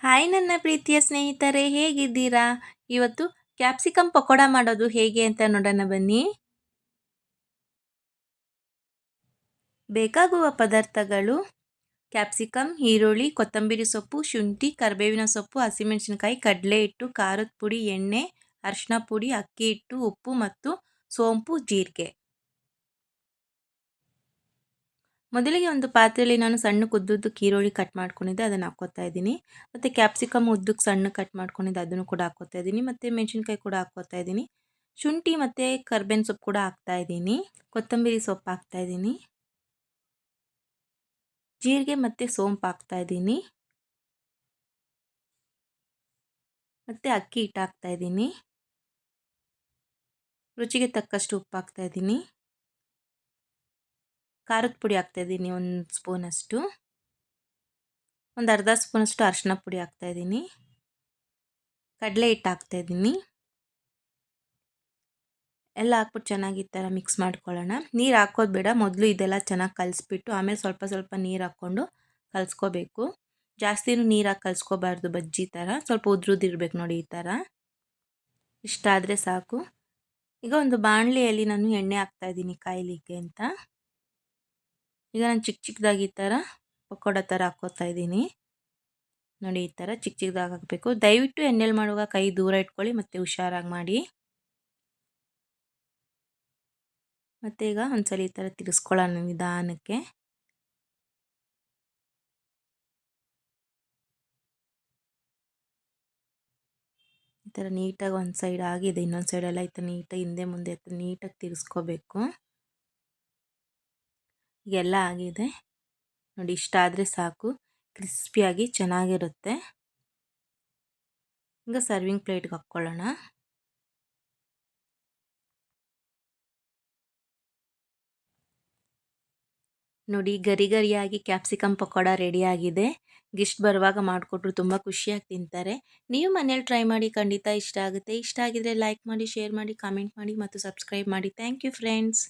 Hi ನನ್ನ ಪ್ರೀತಿಯ ಸ್ನೇಹಿತರೆ, ಹೇಗಿದ್ದೀರಾ? ಇವತ್ತು ಕ್ಯಾಪ್ಸಿಕಮ್ ಪಕೋಡ ಮಾಡೋದು ಹೇಗೆ ಅಂತ ನೋಡೋಣ ಬನ್ನಿ. ಬೇಕಾಗುವ ಪದಾರ್ಥಗಳು ಕ್ಯಾಪ್ಸಿಕಮ್ ಈರುಳ್ಳಿ, ಕೊತ್ತಂಬರಿ ಸೊಪ್ಪು, ಶುಂಠಿ, ಕರಿಬೇವಿನ ಸೊಪ್ಪು, ಹಸಿಮೆಣಸಿನಕಾಯಿ, ಕಡಲೆ ಹಿಟ್ಟು, ಖಾರದ ಪುಡಿ, ಎಣ್ಣೆ ಅರಿಶಿನ ಪುಡಿ, ಅಕ್ಕಿ ಹಿಟ್ಟು, ಉಪ್ಪು ಮತ್ತು ಸೋಂಪು, ಜೀರಿಗೆ. ಮೊದಲಿಗೆ ಒಂದು ಪಾತ್ರೆಯಲ್ಲಿ ನಾನು ಸಣ್ಣ ಕುದ್ದುದ್ದು ಈರುಳ್ಳಿ ಕಟ್ ಮಾಡ್ಕೊಂಡಿದ್ದೆ, ಅದನ್ನು ಹಾಕೋತಾ ಇದ್ದೀನಿ. ಮತ್ತು ಕ್ಯಾಪ್ಸಿಕಮ್ ಉದ್ದಕ್ಕೆ ಸಣ್ಣ ಕಟ್ ಮಾಡ್ಕೊಂಡಿದ್ದೆ, ಅದನ್ನು ಕೂಡ ಹಾಕೋತಾ ಇದ್ದೀನಿ. ಮತ್ತು ಮೆಣಸಿನ್ಕಾಯಿ ಕೂಡ ಹಾಕೋತಾ ಇದ್ದೀನಿ. ಶುಂಠಿ ಮತ್ತು ಕರ್ಬೇವಿನ ಸೊಪ್ಪು ಕೂಡ ಹಾಕ್ತಾ ಇದ್ದೀನಿ. ಕೊತ್ತಂಬರಿ ಸೊಪ್ಪು ಹಾಕ್ತಾ ಇದ್ದೀನಿ. ಜೀರಿಗೆ ಮತ್ತು ಸೋಂಪು ಹಾಕ್ತಾ ಇದ್ದೀನಿ. ಮತ್ತು ಅಕ್ಕಿ ಹಿಟ್ಟು ಹಾಕ್ತಾ ಇದ್ದೀನಿ. ರುಚಿಗೆ ತಕ್ಕಷ್ಟು ಉಪ್ಪು ಹಾಕ್ತಾ ಇದ್ದೀನಿ. ಖಾರದ ಪುಡಿ ಹಾಕ್ತಾಯಿದ್ದೀನಿ ಒಂದು ಸ್ಪೂನಷ್ಟು ಒಂದು ಅರ್ಧ ಸ್ಪೂನಷ್ಟು ಅರಿಶಿನ ಪುಡಿ ಹಾಕ್ತಾಯಿದ್ದೀನಿ ಕಡಲೆ ಹಿಟ್ಟು ಹಾಕ್ತಾಯಿದ್ದೀನಿ ಎಲ್ಲ ಹಾಕ್ಬಿಟ್ಟು ಚೆನ್ನಾಗಿ ಈ ಥರ ಮಿಕ್ಸ್ ಮಾಡ್ಕೊಳ್ಳೋಣ. ನೀರು ಹಾಕೋದು ಬೇಡ, ಮೊದಲು ಇದೆಲ್ಲ ಚೆನ್ನಾಗಿ ಕಲಿಸ್ಬಿಟ್ಟು, ಆಮೇಲೆ ಸ್ವಲ್ಪ ಸ್ವಲ್ಪ ನೀರು ಹಾಕ್ಕೊಂಡು ಕಲಿಸ್ಕೋಬೇಕು. ಜಾಸ್ತಿನೂ ನೀರು ಹಾಕಿ ಕಲಿಸ್ಕೋಬಾರ್ದು ಬಜ್ಜಿ ಥರ, ಸ್ವಲ್ಪ ಉದ್ರುದಿರ್ಬೇಕು ನೋಡಿ ಈ ಥರ. ಇಷ್ಟಾದರೆ ಸಾಕು. ಈಗ ಒಂದು ಬಾಣಲೆಯಲ್ಲಿ ನಾನು ಎಣ್ಣೆ ಹಾಕ್ತಾಯಿದ್ದೀನಿ ಕಾಯಲಿಕ್ಕೆ ಅಂತ. ಈಗ ನಾನು ಚಿಕ್ಕ ಚಿಕ್ಕದಾಗಿ ಈ ಥರ ಪಕೋಡ ಥರ ಹಾಕ್ಕೋತಾ ಇದ್ದೀನಿ. ನೋಡಿ ಈ ಥರ ಚಿಕ್ಕ ಚಿಕ್ಕದಾಗಿ ಹಾಕಬೇಕು. ದಯವಿಟ್ಟು ಎಣ್ಣೆಲಿ ಮಾಡುವಾಗ ಕೈ ದೂರ ಇಟ್ಕೊಳ್ಳಿ, ಮತ್ತು ಹುಷಾರಾಗಿ ಮಾಡಿ. ಮತ್ತು ಈಗ ಒಂದ್ಸಲ ಈ ಥರ ತಿರ್ಸ್ಕೊಳ್ಳೋಣ ನಿಧಾನಕ್ಕೆ. ಈ ಥರ ನೀಟಾಗಿ ಒಂದು ಸೈಡ್ ಆಗಿದೆ, ಇನ್ನೊಂದು ಸೈಡೆಲ್ಲ ಈ ಥರ ನೀಟಾಗಿ ಹಿಂದೆ ಮುಂದೆ ನೀಟಾಗಿ ತಿರ್ಸ್ಕೋಬೇಕು. ಎಲ್ಲ ಆಗಿದೆ. ನೋಡಿ, ಇಷ್ಟ ಆದರೆ ಸಾಕು. ಕ್ರಿಸ್ಪಿಯಾಗಿ ಚೆನ್ನಾಗಿರುತ್ತೆ. ಈಗ ಸರ್ವಿಂಗ್ ಪ್ಲೇಟ್ಗೆ ಹಾಕ್ಕೊಳ್ಳೋಣ. ನೋಡಿ ಗರಿ ಗರಿಯಾಗಿ ಕ್ಯಾಪ್ಸಿಕಮ್ ಪಕೋಡ ರೆಡಿಯಾಗಿದೆ ಗಿಸ್ಟ್ ಬರುವಾಗ ಮಾಡಿಕೊಟ್ರು ತುಂಬ ಖುಷಿಯಾಗಿ ತಿಂತಾರೆ. ನೀವು ಮನೇಲಿ ಟ್ರೈ ಮಾಡಿ, ಖಂಡಿತ ಇಷ್ಟ ಆಗುತ್ತೆ. ಇಷ್ಟ ಆಗಿದ್ರೆ ಲೈಕ್ ಮಾಡಿ, ಶೇರ್ ಮಾಡಿ, ಕಾಮೆಂಟ್ ಮಾಡಿ ಮತ್ತು ಸಬ್ಸ್ಕ್ರೈಬ್ ಮಾಡಿ. Thank you, friends.